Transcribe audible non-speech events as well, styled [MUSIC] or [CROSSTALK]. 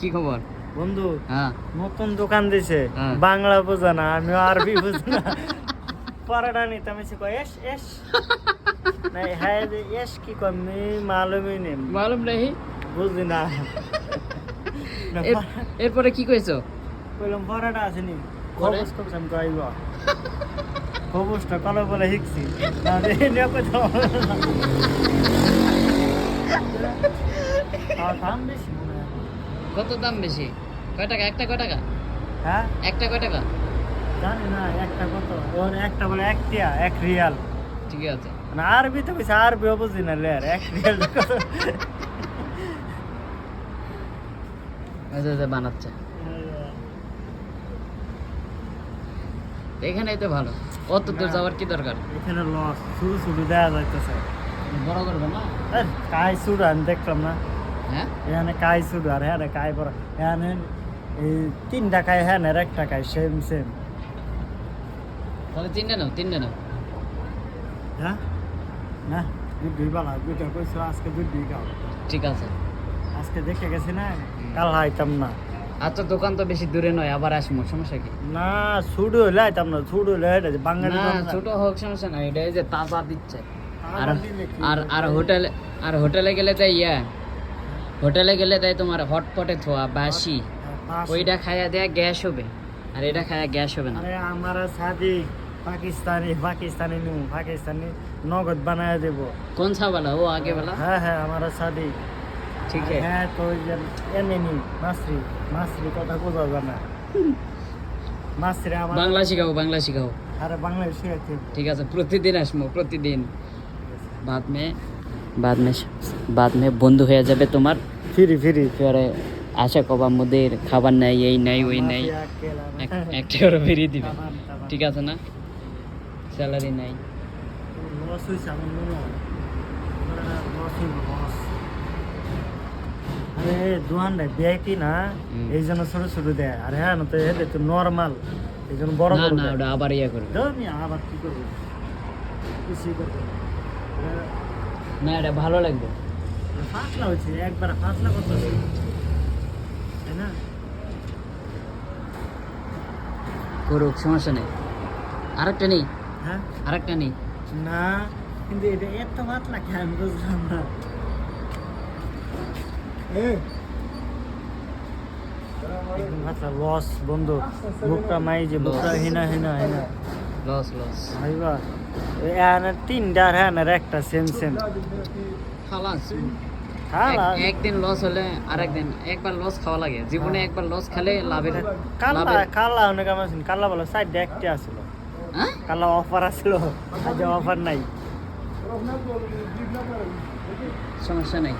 কি খবর? বন্ধু হ্যাঁ। নতুন দোকান দিছে। হ্যাঁ। বাংলা বোঝে না আমি আরবি বুঝি না। পরাটা নিতে আমি কয় এস এস। নাই হ্যাঁ এস কি কয় আমি মালুমই নেই। মালুম নেই? বুঝি না। না, এর- পরা- এরপরে কি কইছো? কইলাম পরাটা আছে নি পরে? খবস করছি আমি কইব খবসটা কলে বলে শিখছি। না রে নিয়ে কথা দাম [LAUGHS] বেশি। কত দাম বেশি? কয় টাকা? একটা কয় টাকা? হ্যাঁ? একটা কয় টাকা? জানি না একটা কত? ওর একটা বলে এক টিয়া এক রিয়াল। ঠিক আছে। মানে আরবি তো বেশি আরবি বুঝি না লে আর এক রিয়াল কত? আচ্ছা আচ্ছা বানাচ্ছে। এখানেই তো ভালো। অত দূর যাওয়ার কি দরকার? এখানে লস শুরু শুরু দেওয়া যাইতেছে। বড় করবে না? শুরু আমি দেখলাম না। হ্যাঁ? এখানে কাই শুরু আর হ্যাঁ কাই বড়। এখানে এই তিনটা কাই হ্যাঁ আর একটা কাই সেম সেম তাহলে তিনটে নাও তিনটে নাও। হ্যাঁ? না দুধ দুই বেলা দুইটা কইছো আজকে দুধ দুই খাও ঠিক আছে। আজকে দেখে গেছি না কাল হাইতাম না। আচ্ছা দোকান তো বেশি দূরে নয় আবার আসব সমস্যা কি? না ছুটু হইলে আইতাম না ছুটু হইলে এটা বাঙালি না ছোট হোক সমস্যা নাই এটা যে তাজা দিচ্ছে। আর আর আর? হোটেলে আর হোটেলে গেলে তাই ইয়া হোটেলে গেলে তাই তোমার হটপটে থোয়া বাসি পাঁচশো। ওইটা খাইয়া দেয়া গ্যাস হবে আর এটা খাইয়া গ্যাস হবে না আরে আমার শাদি পাকিস্তানি পাকিস্তানি নু পাকিস্তানি নগদ বানায় দেব কোন সা वाला वो आगे वाला হ্যাঁ হ্যাঁ আমার শাদি ठीक है হ্যাঁ তো ওই যে এমনি নি মাসরি মাসরি কথা বোঝা যায় না মাসরি আমার বাংলা শিখাও বাংলা শিখাও আরে বাংলাদেশে আছে ঠিক আছে প্রতিদিন আসবো প্রতিদিন বাদ মে বাদ মে বাদ মে বন্ধ হয়ে যাবে তোমার ফিরি ফিরি পরে আশা কবা মোদের খাবার নাই এই নাই ওই নাই। একটা করে বেরিয়ে দিবে। ঠিক আছে না? স্যালারি নাই। আরে দোকানটা দেয় কি না? এই জন্য ছোট ছোট দেয়। আর হ্যাঁ না তো নর্মাল এই জন্য বড় না বড় না ওটা আবার ইয়ে করবে। আবার কি করব? কিছুই করব না। না এটা ভালো লাগবে। পাতলা হয়েছে একবার পাতলা করতেছে। তাই না? করুক সমস্যা নেই। আরেকটা নেই? হ্যাঁ? আরেকটা নেই? না কিন্তু এটা এত পাতলা খেয়ে আমি বুঝলাম না। লস বন্ধু। বুকটা মাই যে বুকটা হিনা হিনা হিনা। লস লস ভাইবা এখানে তিনটা আর হ্যাঁ একটা সেম সেম খালাস। খালা এক- একদিন লস হলে আরেকদিন একবার লস খাওয়া লাগে। জীবনে একবার লস খেলে লাভের কালা কালা অনেক আমার কালা বলো সাইড একটা আসলো। হ্যাঁ? কালা অফার আসলো। আজ অফার নাই। সমস্যা নেই।